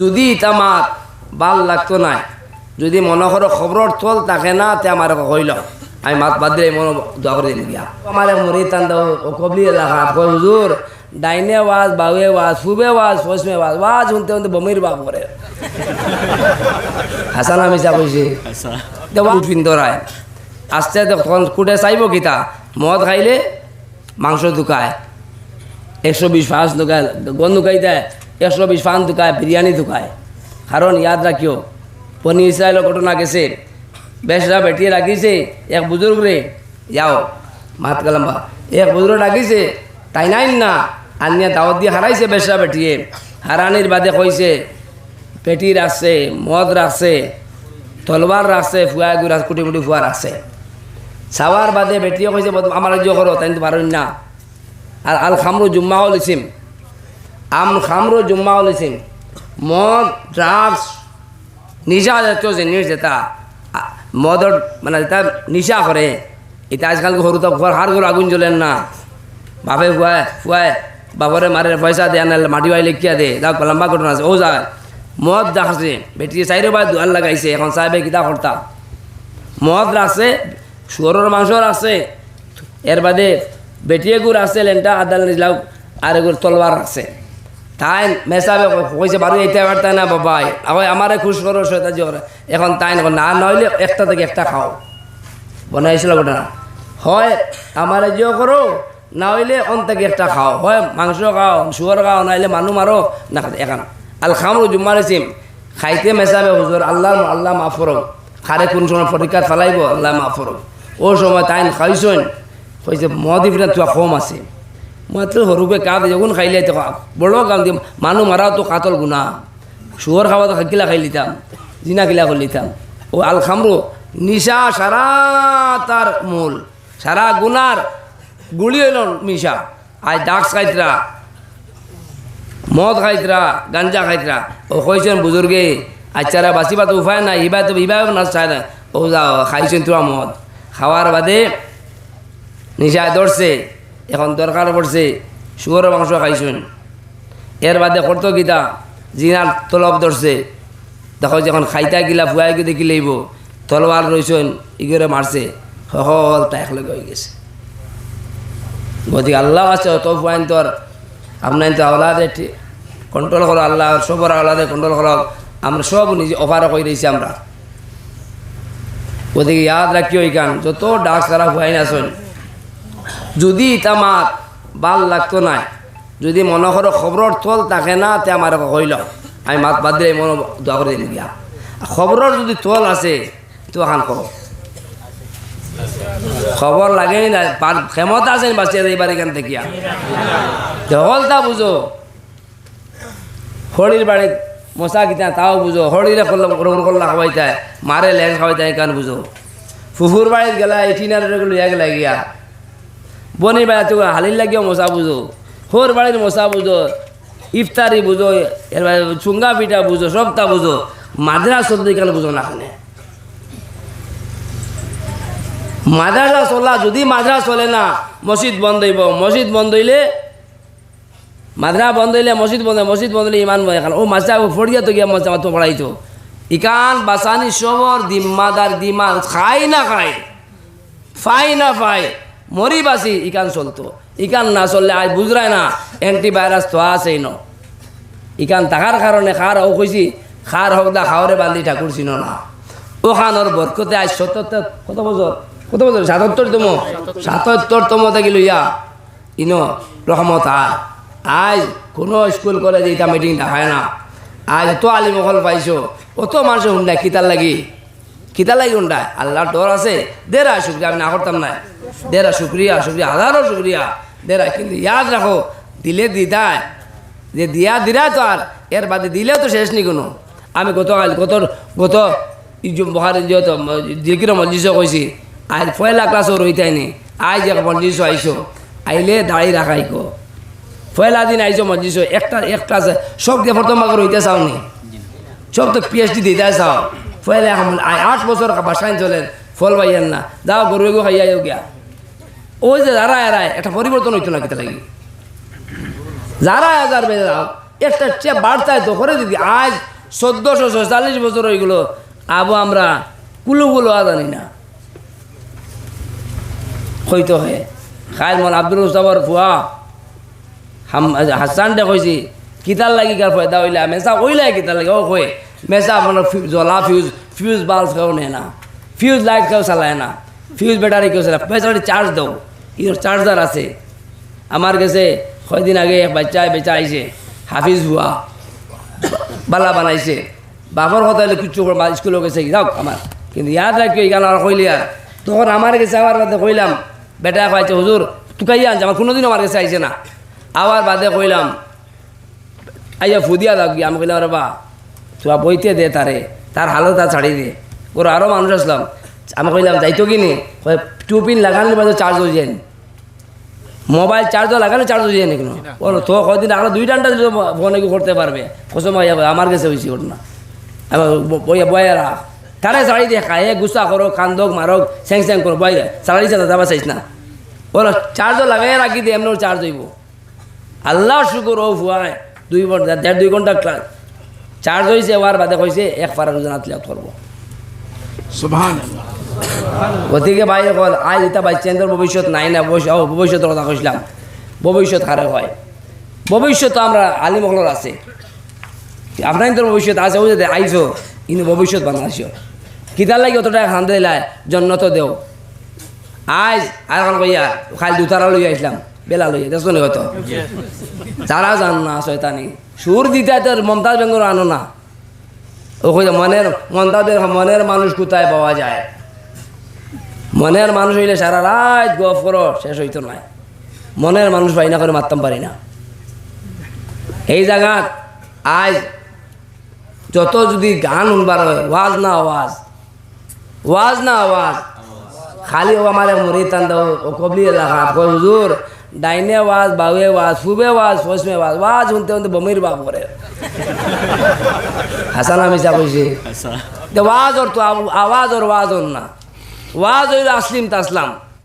যদি ইতা মাত ভালো লাগতো নাই। যদি মনে করো খবর থল থাকে না তে আমার কইল আমি মাত বাদ দিলে মনে দোয়া। করে দিন গিয়া আমার মরি দাও কবলি এলাকা হুজুর ডাইনে ওয়াজ বাউয়ে ওয়াজ ফুবে ওয়াজ পশ্চিমে ওয়াজ ওয়াজ শুনতে শুনতে বমির বাপ করে হাসান আমি যা কইছি উঠবিন দরায় আস্তে তখন কুটে চাইব কিতা। মদ খাইলে মাংস ঢুকায়। একশো বিশ পাঁচ ঢুকায় গন দোকাই দেয়। একশো বিশ পাঁচ দোকায়, বিরিয়ানি দোকায়। কারণ ইয়াদ রাখিও। পনি ইসরায়েলের ঘটনা গেছে। বেশরা বেটিয়ে রাখিছে এক বুজুর্গ রে যাও মাত কালাম্বা এক বুজুর্গ রাখিছে তাই নাই না? আনিয়া দাওয়াত দিয়ে হারাইছে বেশরা বেটিয়ে। হারানির বাদে কইছে, পেটি রাখছে, মদ রাখছে, তলবার রাখছে ফুয়া গুড়া কুটি কুটি ফুয়া রাখছে। সাওয়ার বাদে বেটিও কইছে আমার রাজ্য করো, তাই তো পারেন না। আর আল খামরু জুম্মাও হলিছিম আম খামরু জুম্মা হলিছিম মদ, ড্রাগস, নিশা জাতীয় জিনিস যেটা মদর মানে যেটা নিশা করে এটা আজকাল সরু তো ঘর হার ঘর আগুন জ্বলেন না। বাপে ফুয়ায় ফুয়ায় বাপরে মারে পয়সা দেয় না মাটি বাই লিখিয়া দে লম্বা ঘটনা আছে ও যায়। মদ রাখছে বেটি চাইরে বা দুয়ার লাগাইছে, এখন সাহেবে কিতা করতা মদ রাখছে শুয়োরের মাংস রাখছে এর বাদে বেটিয়ে গুড় আছে লেনটা আদাল নিলাও আর এগুলো তলবার রাখছে তাই মেসাবে কইছে বারো এইতে পারতে না বাবাই আবার আমারে খুশ করো সেটা জোর এখন তাই না, নইলে একটা থেকে একটা খাও। বনাইছিল ঘটনা হয়, আমারে জিও করো না হইলে অন থেকে একটা খাও। হয়, মাংস খাও, শুয়ার খাও, নাইলে মানুষ মারো। না এখন। আল খামরু জুম্মার সিম খাইতে মেসাবে হুজুর, আল্লাহ আল্লাহ মাফ করো। খারে কোন সময় পরীক্ষা ফেলাইব, আল্লাহ মাফ করো। ও সময় তাই খাইছন কইছে, মদ তুয়া কম আছে। মাত্র সরুপে কাঁদ, যখন খাইলে তো বড় কাম দিম মানুষ মারাও তো কাতল গুণা। খাওয়া তো কিলা খাই লিতাম, জিনা কিলা করে লিতাম। ও আল খামরু নিশা সারা তার মূল সারা গুনার গুলি হইল মিশা আজ ডাক্স খাইতরা মদ খাইতরা গাঞ্জা খাইতরা ও কইছেন বুজুর্গে আচ্ছারা বাঁচিবা তো উপায় নাই, ইবা তো ইবা না চায় না ও যাও খাইছেন তোরা মদ। খাওয়ার বাদে নিশায় ধরছে এখন দরকার পড়ছে শুয়োর মাংস খাইছেন। এর বাদে করতো গীতা জিনার তলব ধরছে দেখো যখন খাইতা গিলা ফুয়াই গিয়ে দেখি লইব তলবার রইছেন ইগরে মারছে হল তাই একলগে হয়ে গেছে। গতিকে আল্লাহ আছে, অত ফুয়াইন তোর আপনার তো আওলাদে কন্ট্রোল করো আল্লাহ সবর আওলাদে কন্ট্রোল করো আমরা সব নিজে অফার করে দিয়েছি আমরা। গতিকে ইয়াদ রাখিও ইকান যত ডাক সারা ফুয়াইন আসেন যদি ইতা মাত ভালো লাগতো না যদি মনে করো খবরের থল থাকে না, তে আমার কইল আমি মাত বাদ দিলে মনে দোয়া করে দিন গিয়া। খবরের যদি থল আছে, তো এখন করো খবর লাগে না ক্ষমতা আছে বাঁচিয়ে এইবার এখান থেকে? হলতা বুঝো হরির বাড়িত মশা কিতা তাও বুঝো হরিরে করলাম রোগ করলা খাওয়াইতায় মারে ল্যাং খাওয়াইতায় কান বুঝো ফুফুর বাড়িত গেলা এটিনার গেলা গিয়া। বনির বেলা তো হালির লাগিও মশা বুঝো, হোর বাড়ির মশা বুঝো, ইফতারি বুঝো, এর চুঙ্গা পিঠা বুঝো, সবটা বুঝো, মাদ্রাস চলতে কেন বুঝো না এখানে মাদ্রাসা চলা, যদি মাদ্রাস চলে না, মসজিদ বন্ধ হইব। মসজিদ বন্ধ হইলে মাদ্রা বন্ধ হইলে মসজিদ বন্ধ মসজিদ বন্ধ হইলে ইমান বন্ধ ও মাস্টার ফড়িয়া তো গিয়া মশা তো পড়াইতো। ইকান, বাসানি সবর দিম্মাদার দিমান খাই না খায় ফাই না ফাই মরি বাসি ইকান চলতো। ইকান না চললে আজ বুঝরায় না অ্যান্টিভাইরাস তো আছেই ন। ইকান থাকার কারণে খার ও কইছি খার হোক দা খাওয়ারে বান্ধি ঠাকুর চিনো না। ও খানোর বরকতে আজ সত্তর কত বছর কত বছর সাতাত্তরতম সাতাত্তরতম থেকে লইয়া ইনো রহমত আর আজ কোনো স্কুল, কলেজ এটা মিটিং দেখায় না। আজ এত আলিমকল পাইছো, অত মানুষ হুন্ডায় কিতার লাগি। কিতা লাগি হুন্ডায় আল্লাহর ডর আছে। দেরা শুক্রিয়া আমি না করতাম না দেরা শুক্রিয়া শুক্রিয়া, হাজারো শুক্রিয়া। দেরা কিন্তু ইয়াদ রাখো, দিলে দিদায়। যে দিয়া দিরা তো আর, এর বাদে দিলেও তো শেষ নি কোনো। আমি গতকাল গত গত বহার যেহেতু জিকির মসজিদও কইছি আজ পয়লা ক্লাসও রইতাই নি। আজ এক মসজিদও আইসো আইলে দাঁড়িয়ে রাখাই কো। পয়লা দিন আইসো মসজিদও একটা, এক ক্লাস সব প্রথম ভাগে রইতে চাওনি সব তো পিএইচডি দিতে চাও। পয়লা আট বছর বাসায় চলেন, ফল পাইয়েন না। যাও গরু খাইয়া গিয়া। ওই যে যারা এরায় একটা পরিবর্তন হইতো না কিতা লাগি যারা হাজার বেজে যাও একটা চেয়ে বাড়তায় তো করে দিদি আজ চোদ্দশো ছয়চল্লিশ বছর হয়েগুলো আবু আমরা কুলুগুলো জানি না। হইতো হয়ে খাই মন আব্দুল মুস্তাফর ফুয়া, হাম হাসান দে কইছি কিতার লাগি কার ফয়দা হইলা? মেসা ওইলা কিতার লাগি ও কয়ে মেসা ফি- জ্বলা, ফিউজ ফিউজ বাল্ব কেউ নেয় না। ফিউজ লাইট কেউ চালায় না। ফিউজ ব্যাটারি কেউ চালায় ব্যাটারি চার্জ দাও। ইর চার্জার আছে। আমার কাছে কয়দিন আগে এক বাচ্চা বেচা আইছে হাফিজ হুয়া বালা বানাইছে। বাপর কথা হলে কিচ্ছু স্কুলে গেছে যাও আমার কিন্তু ইয়াদ রাখিও এখানে আর কইলি আর তখন আমার কাছে আমার বাদে কইলাম, বেটা কয়েছে হুজুর তুকাই আনছে আমার কোনোদিন আমার কাছে আইছে না। আবার বাদে কইলাম, আইয়া ফুদিয়া লাগবি আমি কইলাম রে বা তুই বইতে দে তারে তার হালত আর ছাড়ি দে। ওর আরও মানুষ আসলাম আমি কইলাম, যাইতো কি নি কয় টু পিন লাগানোর বাদে চার্জ হয়ে যায় মোবাইল চার্জও লাগালে চার্জ হয়ে যায় না। কেন বলো তো কদিন আরও দুই ঘণ্টা দিলে ফোনে কি করতে পারবে? কসম ভাইয়া আমার কাছে হয়েছে ওর না আমার বইয়া রাখ তারে শাড়ি দিয়ে খায়। গুসা করো কান্দক মারক স্যাং স্যাং করো বই শাড়ি চালা যাবা চাইছ না। বলো চার্জও লাগাই রাখি দিয়ে এমনি চার্জ হইব। আল্লাহ শুকুর ও ফুয়ায় দুই ঘণ্টা দেড় দুই ঘণ্টা ক্লাস চার্জ হয়েছে ওয়ার বাদে কইছে এক পারা রোজা নাতলে করব। সুবহান গতিকে ভাই কল আজ এটা বাচ্চাদের ভবিষ্যৎ নাই না ভবিষ্যৎ ও, ভবিষ্যতের কথা কইছিলাম ভবিষ্যৎ খারাপ হয়। ভবিষ্যৎ তো আমরা আলিমহলর আছে। আপনার তো ভবিষ্যৎ আছে ওই যে আইসো কিন্তু ভবিষ্যৎ বানাইছো কিতার লাগে অত টাকা খান দিলাই জন্ম তো দেও। আজ আর এখন কইয়া খালি দুতারা লই আইসলাম বেলা লই দেখছ নি হয়তো যারা জান না শয়তানি সুর দিতে তোর মমতাজ বেঙ্গল আনো না। ও কইতে মনের মমতাজের মনের মানুষ কোথায় পাওয়া যায়? মনের মানুষ হইলে সারা রাত গপ করো শেষ হইতো নাই মনের মানুষ পাই না করে মারতাম পারি না। এই জায়গাত আজ যত যদি গান শুনবার হয় ওয়াজ না আওয়াজ ওয়াজ না আওয়াজ খালি ও আমার মরি টান ও কবলি এলাকা। হুজুর ডাইনে ওয়াজ বাউয়ে ওয়াজ ফুবে ওয়াজ ফসমে ওয়াজ ওয়াজ শুনতে শুনতে বমির বাপ করে হাসান আমিসা কইছে। আচ্ছা। তো ওয়াজ ওর তো আওয়াজ ওর ওয়াজ ওর না। ওয়াজ হইল আসলিম তাসলাম।